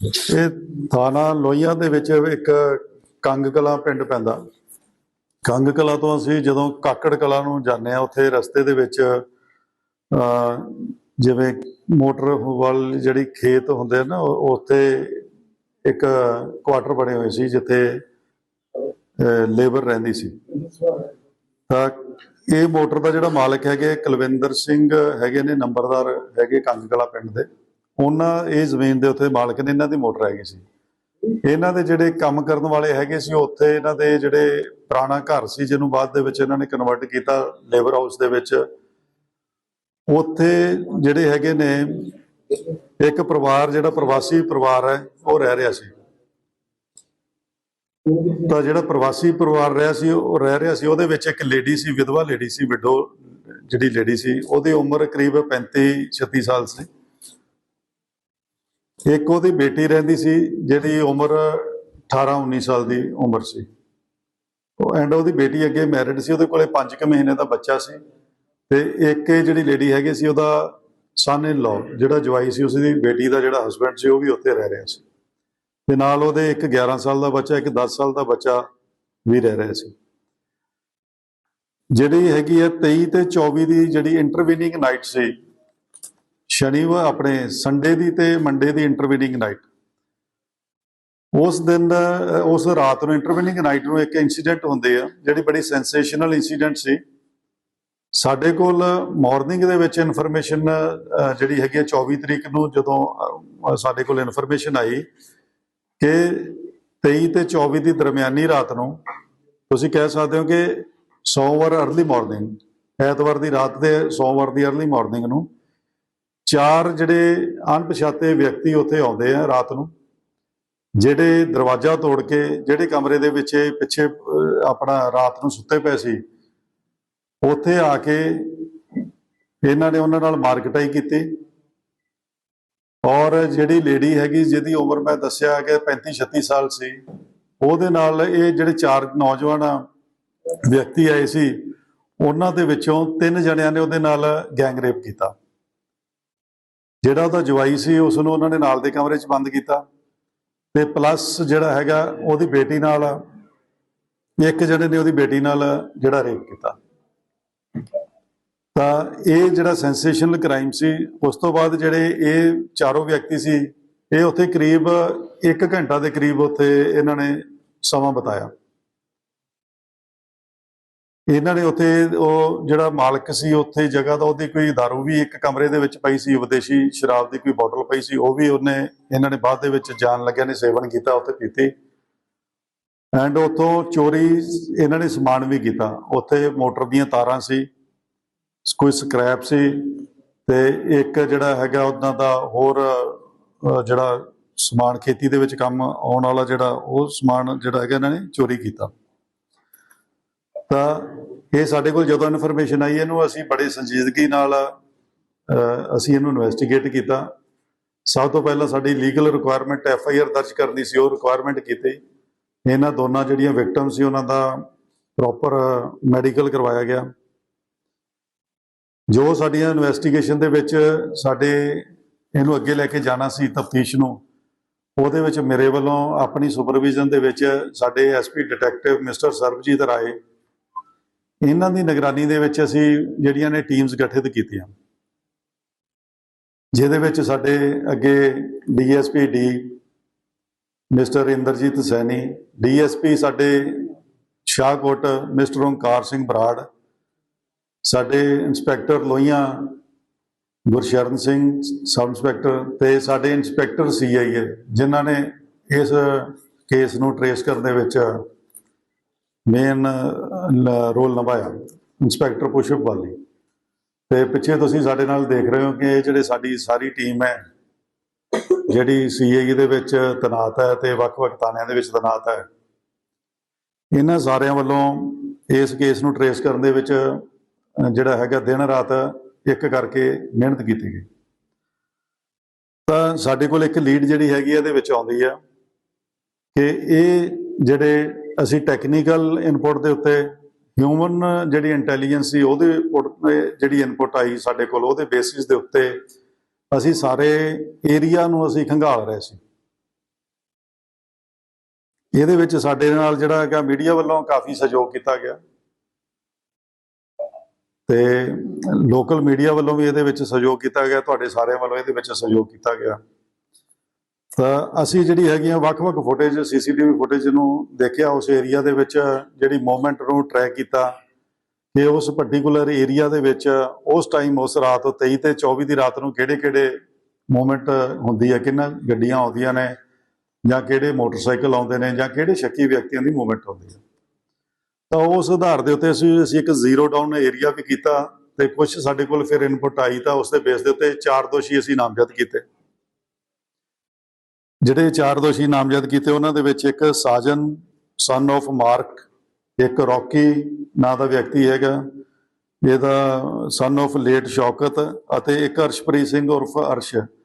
ਇਹ ਥਾਣਾ ਲੋਹੀਆਂ ਦੇ ਵਿੱਚ ਇੱਕ ਕੰਗ ਕਲਾਂ ਪਿੰਡ ਪੈਂਦਾ। ਕੰਗ ਕਲਾਂ ਤੋਂ ਅਸੀਂ ਜਦੋਂ ਕਾਕੜ ਕਲਾਂ ਨੂੰ ਜਾਂਦੇ ਆ ਉੱਥੇ ਰਸਤੇ ਦੇ ਵਿੱਚ ਜਿਵੇਂ ਮੋਟਰ ਵੱਲ ਜਿਹੜੀ ਖੇਤ ਹੁੰਦੇ ਆ ਨਾ ਉੱਥੇ ਇੱਕ ਕੁਆਟਰ ਬਣੇ ਹੋਏ ਸੀ, ਜਿੱਥੇ ਲੇਬਰ ਰਹਿੰਦੀ ਸੀ। ਤਾਂ ਇਹ ਮੋਟਰ ਦਾ ਜਿਹੜਾ ਮਾਲਕ ਹੈਗੇ ਕੁਲਵਿੰਦਰ ਸਿੰਘ ਹੈਗੇ ਨੇ, ਨੰਬਰਦਾਰ ਹੈਗੇ ਕੰਗ ਕਲਾਂ ਪਿੰਡ ਦੇ। ਉਹਨਾਂ ਇਹ ਜ਼ਮੀਨ ਦੇ ਉੱਤੇ ਮਾਲਕ ਨੇ ਇਹਨਾਂ ਦੀ ਮੋਟਰ ਹੈਗੀ ਸੀ। ਇਹਨਾਂ ਦੇ ਜਿਹੜੇ ਕੰਮ ਕਰਨ ਵਾਲੇ ਹੈਗੇ ਸੀ, ਉੱਥੇ ਇਹਨਾਂ ਦੇ ਜਿਹੜੇ ਪੁਰਾਣਾ ਘਰ ਸੀ, ਜਿਹਨੂੰ ਬਾਅਦ ਦੇ ਵਿੱਚ ਇਹਨਾਂ ਨੇ ਕਨਵਰਟ ਕੀਤਾ ਲੇਬਰ ਹਾਊਸ ਦੇ ਵਿੱਚ। ਉੱਥੇ ਜਿਹੜੇ ਹੈਗੇ ਨੇ, ਇੱਕ ਪਰਿਵਾਰ, ਜਿਹੜਾ ਪ੍ਰਵਾਸੀ ਪਰਿਵਾਰ ਹੈ, ਉਹ ਰਹਿ ਰਿਹਾ ਸੀ। ਤਾਂ ਜਿਹੜਾ ਪ੍ਰਵਾਸੀ ਪਰਿਵਾਰ ਰਿਹਾ ਸੀ, ਉਹ ਰਹਿ ਰਿਹਾ ਸੀ। ਉਹਦੇ ਵਿੱਚ ਇੱਕ ਲੇਡੀ ਸੀ, ਵਿਧਵਾ ਲੇਡੀ ਸੀ ਵਿਡੋ ਜਿਹੜੀ ਲੇਡੀ ਸੀ, ਉਹਦੀ ਉਮਰ ਕਰੀਬ 35 36 ਸਾਲ ਸੀ। ਇੱਕ ਉਹਦੀ ਬੇਟੀ ਰਹਿੰਦੀ ਸੀ, ਜਿਹੜੀ ਉਮਰ 18 19 ਸਾਲ ਦੀ ਉਮਰ ਸੀ। ਉਹ ਐਂਡ ਉਹਦੀ ਬੇਟੀ ਅੱਗੇ ਮੈਰਿਡ ਸੀ, ਉਹਦੇ ਕੋਲੇ 5 ਕੁ ਮਹੀਨੇ ਦਾ ਬੱਚਾ ਸੀ। ਤੇ ਇੱਕ ਇਹ ਜਿਹੜੀ ਲੇਡੀ ਹੈਗੀ ਸੀ, ਉਹਦਾ ਸਨ ਇਨ ਲਾ ਜਿਹੜਾ ਜਵਾਈ ਸੀ, ਉਸਦੀ ਬੇਟੀ ਦਾ ਜਿਹੜਾ ਹਸਬੰਡ ਸੀ, ਉਹ ਵੀ ਉੱਥੇ ਰਹਿ ਰਿਹਾ ਸੀ। ਤੇ ਨਾਲ ਉਹਦੇ ਇੱਕ 11 ਸਾਲ ਦਾ ਬੱਚਾ, ਇੱਕ 10 ਸਾਲ ਦਾ ਬੱਚਾ ਵੀ ਰਹਿ ਰਿਹਾ ਸੀ। ਜਿਹੜੀ ਹੈਗੀ ਹੈ 23 ਤੇ 24 ਦੀ ਜਿਹੜੀ ਇੰਟਰਵੀਨਿੰਗ ਨਾਈਟ ਸੀ ਸ਼ਨੀਵਾਰ ਆਪਣੇ ਸੰਡੇ ਦੀ ਤੇ ਮੰਡੇ ਦੀ ਇੰਟਰਵੀਨਿੰਗ ਨਾਈਟ ਉਸ ਦਿਨ ਉਸ ਰਾਤ ਨੂੰ ਇੰਟਰਵੀਨਿੰਗ ਨਾਈਟ ਨੂੰ ਇੱਕ ਇਨਸੀਡੈਂਟ ਹੁੰਦੇ ਆ, ਜਿਹੜੀ ਬੜੀ ਸੈਂਸੇਸ਼ਨਲ ਇਨਸੀਡੈਂਟ ਸੀ। ਸਾਡੇ ਕੋਲ ਮਾਰਨਿੰਗ ਦੇ ਵਿੱਚ ਇਨਫੋਰਮੇਸ਼ਨ ਜਿਹੜੀ ਹੈਗੀ ਹੈ 24 ਤਰੀਕ ਨੂੰ ਜਦੋਂ ਸਾਡੇ ਕੋਲ ਇਨਫੋਰਮੇਸ਼ਨ ਆਈ ਕਿ 23 ਤੇ 24 ਦੀ ਦਰਮਿਆਨੀ ਰਾਤ ਨੂੰ ਤੁਸੀਂ ਕਹਿ ਸਕਦੇ ਹੋ ਕਿ ਸੋਮਵਾਰ ਅਰਲੀ ਮਾਰਨਿੰਗ ਐਤਵਾਰ ਦੀ ਰਾਤ ਤੇ ਸੋਮਵਾਰ ਦੀ ਅਰਲੀ ਮਾਰਨਿੰਗ ਨੂੰ ਚਾਰ ਜਿਹੜੇ ਅਣਪਛਾਤੇ ਵਿਅਕਤੀ ਉੱਥੇ ਆਉਂਦੇ ਆ ਰਾਤ ਨੂੰ, ਜਿਹੜੇ ਦਰਵਾਜ਼ਾ ਤੋੜ ਕੇ, ਜਿਹੜੇ ਕਮਰੇ ਦੇ ਵਿੱਚ ਪਿੱਛੇ ਆਪਣਾ ਰਾਤ ਨੂੰ ਸੁੱਤੇ ਪਏ ਸੀ, ਉੱਥੇ ਆ ਕੇ ਇਹਨਾਂ ਨੇ ਉਹਨਾਂ ਨਾਲ ਮਾਰਕਟਾਈ ਕੀਤੀ। ਔਰ ਜਿਹੜੀ ਲੇਡੀ ਹੈਗੀ, ਜਿਹਦੀ ਉਮਰ ਮੈਂ ਦੱਸਿਆ ਕਿ 35 36 ਸਾਲ ਸੀ, ਉਹਦੇ ਨਾਲ ਇਹ ਜਿਹੜੇ ਚਾਰ ਨੌਜਵਾਨ ਵਿਅਕਤੀ ਆਏ ਸੀ, ਉਹਨਾਂ ਦੇ ਵਿੱਚੋਂ ਤਿੰਨ ਜਣਿਆਂ ਨੇ ਉਹਦੇ ਨਾਲ ਗੈਂਗ ਰੇਪ ਕੀਤਾ। ਜਿਹੜਾ ਉਹਦਾ ਜਵਾਈ ਸੀ, ਉਸ ਨੂੰ ਉਹਨਾਂ ਨੇ ਨਾਲ ਦੇ ਕਮਰੇ 'ਚ ਬੰਦ ਕੀਤਾ। ਤੇ ਪਲੱਸ ਜਿਹੜਾ ਹੈਗਾ, ਉਹਦੀ ਬੇਟੀ ਨਾਲ, ਇੱਕ ਜਣੇ ਨੇ ਉਹਦੀ ਬੇਟੀ ਨਾਲ ਜਿਹੜਾ ਰੇਪ ਕੀਤਾ। ਤਾਂ ਇਹ ਜਿਹੜਾ ਸੈਂਸੇਸ਼ਨਲ ਕ੍ਰਾਈਮ ਸੀ, ਉਸ ਤੋਂ ਬਾਅਦ ਜਿਹੜੇ ਇਹ ਚਾਰੋਂ ਵਿਅਕਤੀ ਸੀ, ਇਹ ਉੱਥੇ ਕਰੀਬ 1 ਘੰਟਾ ਦੇ ਕਰੀਬ ਉੱਥੇ ਇਹਨਾਂ ਨੇ ਸਮਾਂ ਬਿਤਾਇਆ। ਇਹਨਾਂ ਨੇ ਉੱਥੇ ਉਹ ਜਿਹੜਾ ਮਾਲਕ ਸੀ ਉੱਥੇ ਜਗ੍ਹਾ ਦਾ, ਉਹਦੀ ਕੋਈ दारू ਵੀ ਇੱਕ ਕਮਰੇ ਦੇ ਵਿੱਚ ਪਈ ਸੀ, ਵਿਦੇਸ਼ੀ ਸ਼ਰਾਬ ਦੀ ਕੋਈ ਬੋਤਲ ਪਈ ਸੀ, ਉਹ ਵੀ ਉਹਨੇ ਇਹਨਾਂ ਨੇ ਬਾਅਦ ਦੇ ਵਿੱਚ ਜਾਣ ਲੱਗਿਆ ਨੇ ਸੇਵਨ ਕੀਤਾ, ਉੱਥੇ ਪੀਤੀ। ਐਂਡ ਉੱਥੋਂ ਚੋਰੀ ਇਹਨਾਂ ਨੇ ਸਮਾਨ ਵੀ ਕੀਤਾ। ਉੱਥੇ ਮੋਟਰ ਦੀਆਂ ਤਾਰਾਂ ਸੀ, ਕੋਈ ਸਕ੍ਰੈਪ ਸੀ ਤੇ ਇੱਕ ਜਿਹੜਾ ਹੈਗਾ ਉਹਨਾਂ ਦਾ ਹੋਰ ਜਿਹੜਾ ਸਮਾਨ ਖੇਤੀ ਦੇ ਵਿੱਚ ਕੰਮ ਆਉਣ ਵਾਲਾ ਜਿਹੜਾ ਉਹ ਸਮਾਨ ਜਿਹੜਾ ਹੈਗਾ ਇਹਨਾਂ ਨੇ ਚੋਰੀ ਕੀਤਾ। ਤਾਂ ਇਹ ਸਾਡੇ ਕੋਲ ਜਦੋਂ ਇਨਫੋਰਮੇਸ਼ਨ ਆਈ, ਇਹਨੂੰ ਅਸੀਂ ਬੜੀ ਸੰਜੀਦਗੀ ਨਾਲ ਅਸੀਂ ਇਹਨੂੰ ਇਨਵੈਸਟੀਗੇਟ ਕੀਤਾ। ਸਭ ਤੋਂ ਪਹਿਲਾਂ ਸਾਡੀ legal requirement F I R ਦਰਜ ਕਰਨੀ ਸੀ, ਉਹ ਰਿਕੁਆਇਰਮੈਂਟ ਕੀਤੀ। ਇਹਨਾਂ ਦੋਨਾਂ ਜਿਹੜੀਆਂ ਵਿਕਟਮ ਸੀ, ਉਹਨਾਂ ਦਾ ਪ੍ਰੋਪਰ ਮੈਡੀਕਲ ਕਰਵਾਇਆ ਗਿਆ। ਜੋ ਸਾਡੀਆਂ ਇਨਵੈਸਟੀਗੇਸ਼ਨ ਦੇ ਵਿੱਚ ਸਾਡੇ, ਇਹਨੂੰ ਅੱਗੇ ਲੈ ਕੇ ਜਾਣਾ ਸੀ ਤਫਤੀਸ਼ ਨੂੰ, ਉਹਦੇ ਵਿੱਚ ਮੇਰੇ ਵੱਲੋਂ ਆਪਣੀ ਸੁਪਰਵਿਜ਼ਨ ਦੇ ਵਿੱਚ ਸਾਡੇ SP detective mister Sarabjit Rai ਇਹਨਾਂ ਦੀ ਨਿਗਰਾਨੀ ਦੇ ਵਿੱਚ ਅਸੀਂ ਜਿਹੜੀਆਂ ਨੇ ਟੀਮਸ ਗਠਿਤ ਕੀਤੀਆਂ। ਜਿਹਦੇ ਵਿੱਚ ਸਾਡੇ ਅੱਗੇ DSP D mister Inderjit Saini DSP ਸਾਡੇ ਸ਼ਾਹਕੋਟ ਮਿਸਟਰ ਓਂਕਾਰ ਸਿੰਘ ਬਰਾੜ, ਸਾਡੇ inspector Lohian Gursharan Singh, sub inspector ਤੇ ਸਾਡੇ ਇੰਸਪੈਕਟਰ ਸੀਆਈਏ ਜਿਨ੍ਹਾਂ ਨੇ ਇਸ ਕੇਸ ਨੂੰ ਟਰੇਸ ਕਰਨ ਦੇ ਵਿੱਚ ਮੇਨ ਰੋਲ ਨਿਭਾਇਆ, ਇੰਸਪੈਕਟਰ ਪੁਸ਼ਪ ਵਾਲੀ। ਤੇ ਪਿੱਛੇ ਤੁਸੀਂ ਸਾਡੇ ਨਾਲ ਦੇਖ ਰਹੇ ਹੋ ਕਿ ਇਹ ਜਿਹੜੇ ਸਾਡੀ ਸਾਰੀ ਟੀਮ ਹੈ, ਜਿਹੜੀ ਸੀਆਈਏ ਦੇ ਵਿੱਚ ਤੈਨਾਤ ਹੈ ਤੇ ਵੱਖ-ਵੱਖ ਥਾਣਿਆਂ ਦੇ ਵਿੱਚ ਤੈਨਾਤ ਹੈ, ਇਹਨਾਂ ਸਾਰਿਆਂ ਵੱਲੋਂ ਇਸ ਕੇਸ ਨੂੰ ਟਰੇਸ ਕਰਨ ਦੇ ਵਿੱਚ ਜਿਹੜਾ ਹੈਗਾ ਦਿਨ ਰਾਤ ਇੱਕ ਕਰਕੇ ਮਿਹਨਤ ਕੀਤੀ ਗਈ। ਤਾਂ ਸਾਡੇ ਕੋਲ ਇੱਕ ਲੀਡ ਜਿਹੜੀ ਹੈਗੀ ਇਹਦੇ ਵਿੱਚ ਆਉਂਦੀ ਆ ਕਿ ਇਹ ਜਿਹੜੇ ਅਸੀਂ ਟੈਕਨੀਕਲ ਇਨਪੁਟ ਦੇ ਉੱਤੇ ਹਿਊਮਨ ਜਿਹੜੀ ਇੰਟੈਲੀਜੈਂਸ ਸੀ ਉਹਦੇ input ਜਿਹੜੀ ਇਨਪੁਟ ਆਈ ਸਾਡੇ ਕੋਲ, ਉਹਦੇ ਬੇਸਿਸ ਦੇ ਉੱਤੇ ਅਸੀਂ ਸਾਰੇ ਏਰੀਆ ਨੂੰ ਅਸੀਂ ਖੰਗਾਲ ਰਹੇ ਸੀ। ਇਹਦੇ ਵਿੱਚ ਸਾਡੇ ਨਾਲ ਜਿਹੜਾ ਹੈਗਾ ਮੀਡੀਆ ਵੱਲੋਂ ਕਾਫੀ ਸਹਿਯੋਗ ਕੀਤਾ ਗਿਆ। ਤੇ ਲੋਕਲ ਮੀਡੀਆ ਵੱਲੋਂ ਵੀ ਇਹਦੇ ਵਿੱਚ ਸਹਿਯੋਗ ਕੀਤਾ ਗਿਆ, ਤੁਹਾਡੇ ਸਾਰਿਆਂ ਵੱਲੋਂ ਇਹਦੇ ਵਿੱਚ ਸਹਿਯੋਗ ਕੀਤਾ ਗਿਆ। ਤਾਂ ਅਸੀਂ ਜਿਹੜੀ ਹੈਗੀਆਂ ਵੱਖ-ਵੱਖ ਫੁਟੇਜ ਸੀਸੀਟੀਵੀ ਫੁਟੇਜ ਨੂੰ ਦੇਖਿਆ ਉਸ ਏਰੀਆ ਦੇ ਵਿੱਚ, ਜਿਹੜੀ ਮੂਵਮੈਂਟ ਨੂੰ ਟਰੈਕ ਕੀਤਾ ਕਿ ਉਸ ਪਾਰਟਿਕੂਲਰ ਏਰੀਆ ਦੇ ਵਿੱਚ ਉਸ ਟਾਈਮ ਉਸ ਰਾਤ 23 ਤੇ 24 ਦੀ ਰਾਤ ਨੂੰ ਕਿਹੜੇ-ਕਿਹੜੇ ਮੂਵਮੈਂਟ ਹੁੰਦੀ ਹੈ, ਕਿੰਨਾ ਗੱਡੀਆਂ ਆਉਂਦੀਆਂ ਨੇ, ਜਾਂ ਕਿਹੜੇ ਮੋਟਰਸਾਈਕਲ ਆਉਂਦੇ ਨੇ, ਜਾਂ ਕਿਹੜੇ ਸ਼ੱਕੀ ਵਿਅਕਤੀਆਂ ਦੀ ਮੂਵਮੈਂਟ ਹੁੰਦੀ ਹੈ। ਤਾਂ ਉਸ ਆਧਾਰ ਦੇ ਉੱਤੇ ਅਸੀਂ ਅਸੀਂ ਇੱਕ ਜ਼ੀਰੋ ਡਾਊਨ ਏਰੀਆ ਵੀ ਕੀਤਾ ਤੇ ਕੁਝ ਸਾਡੇ ਕੋਲ ਫਿਰ ਇਨਪੁਟ ਆਈ ਤਾਂ ਉਸ ਦੇ ਬੇਸ ਦੇ ਉੱਤੇ ਚਾਰ ਦੋਸ਼ੀ ਅਸੀਂ ਨਾਮਜ਼ਦ ਕੀਤੇ। ਜਿਹੜੇ ਚਾਰ ਦੋਸ਼ੀ ਨਾਮਜ਼ਦ ਕੀਤੇ, ਉਹਨਾਂ ਦੇ ਵਿੱਚ ਇੱਕ ਸਾਜਨ ਸਨ of ਮਾਰਕ ਇੱਕ ਰੌਕੀ ਨਾਂ ਦਾ ਵਿਅਕਤੀ ਹੈਗਾ। ਇਹਦਾ ਸਨ of ਲੇਟ ਸ਼ੌਕਤ ਅਤੇ ਇੱਕ ਅਰਸ਼ਪ੍ਰੀਤ ਸਿੰਘ ਉਰਫ ਅਰਸ਼।